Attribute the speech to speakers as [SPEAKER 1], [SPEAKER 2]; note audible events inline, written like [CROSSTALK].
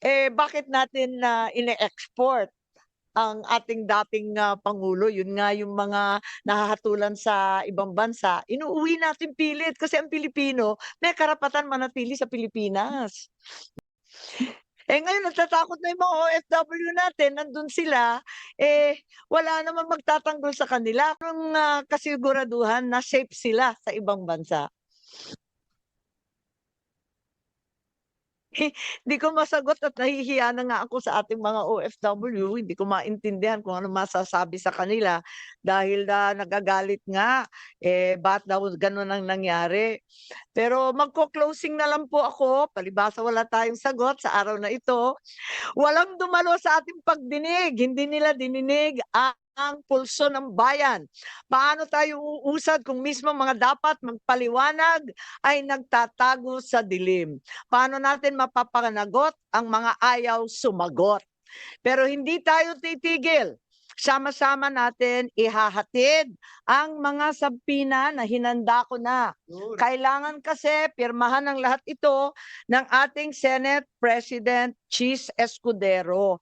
[SPEAKER 1] Eh, bakit natin na ine-export ang ating dating, ah, pangulo? Yun nga yung mga nahahatulan sa ibang bansa, inuuwi natin pilit kasi ang Pilipino may karapatan manatili sa Pilipinas. Eh, ngayon natatakot na yung mga OFW natin, nandun sila, eh, wala namang magtatanggol sa kanila. Anong, ah, kasiguraduhan na safe sila sa ibang bansa? [LAUGHS] Di ko masagot at nahihiya na nga ako sa ating mga OFW, hindi ko maintindihan kung anong masasabi sa kanila dahil na nagagalit nga, eh, ba't daw gano'n ang nangyari. Pero magko-closing na lang po ako, palibhasa wala tayong sagot sa araw na ito. Walang dumalo sa ating pagdinig, hindi nila dininig ang pulso ng bayan. Paano tayo uusad kung mismo mga dapat magpaliwanag ay nagtatago sa dilim? Paano natin mapapanagot ang mga ayaw sumagot? Pero hindi tayo titigil. Sama-sama natin ihahatid ang mga sabpina na hinanda ko na. Kailangan kasi pirmahan ng lahat ito ng ating Senate President Cheese Escudero.